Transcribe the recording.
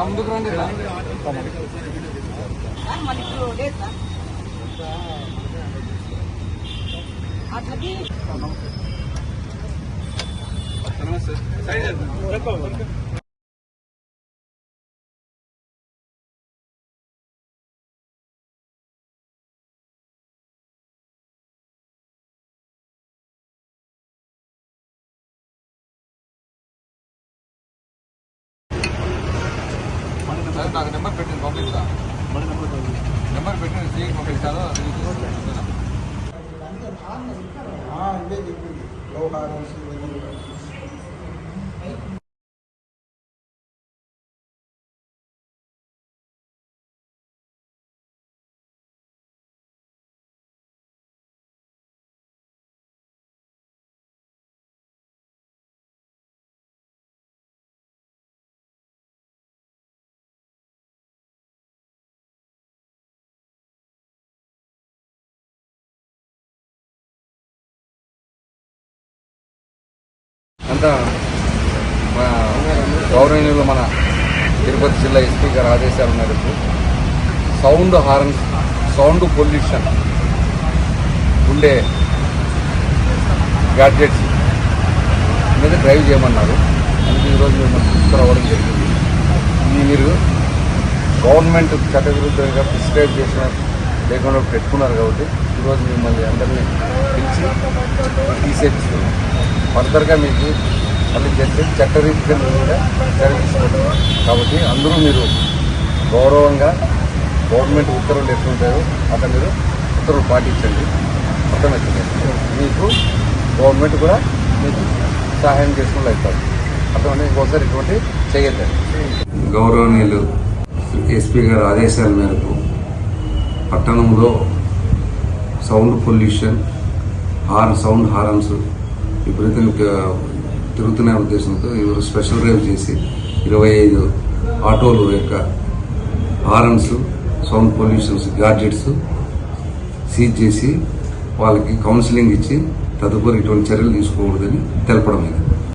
ముందుకు రండి ఇలా. మళ్ళీ సార్ నాకు నెంబర్ పెట్టింది పంపిస్తా. నెంబర్ పెట్టింది సీకి పంపిస్తాను. అది అంతా మన గౌరవనీయులు మన తిరుపతి జిల్లా ఎస్పీ గారు ఆదేశాల మేరకు సౌండ్ హార్న్ సౌండ్ పొల్యూషన్ ఉండే గ్యాడ్జెట్స్ మీద డ్రైవ్ చేయమన్నారు. అందుకే ఈరోజు మిమ్మల్ని తీసుకురావడం జరిగింది. ఇది మీరు గవర్నమెంట్ చట్టవిరుద్ధంగా ప్రిస్క్రైబ్ చేసిన లేకుండా పెట్టుకున్నారు కాబట్టి ఈరోజు మిమ్మల్ని అందరినీ పిలిచి తీసేస్తున్నాం ఫర్దర్గా మీకు మళ్ళీ చేస్తే చట్టరీత్యంగా కూడా జరిగిస్తుంది కాబట్టి అందరూ మీరు గౌరవంగా గవర్నమెంట్ ఉత్తర్వులు ఎట్లుంటాయో అతను మీరు ఉత్తర్వులు పాటించండి. అర్థమవుతుంది మీకు గవర్నమెంట్ కూడా మీకు సహాయం చేసుకుని అవుతారు. అర్థమైంది ఇంకోసారి ఇటువంటి చేయలేదు గౌరవనీయులు ఎస్పీ గారి ఆదేశాల మేరకు పట్టణంలో sound pollution horn sound horns విపరీతంగా తిరుగుతున్న ఉద్దేశంతో ఈరోజు స్పెషల్ డ్రైవ్ చేసి ఇరవై ఐదు ఆటోలు యొక్క horns sound pollutions gadgets seize చేసి వాళ్ళకి కౌన్సిలింగ్ ఇచ్చి తదుపరి ఇటువంటి చర్యలు తీసుకోకూడదని తెలపడం ఇది.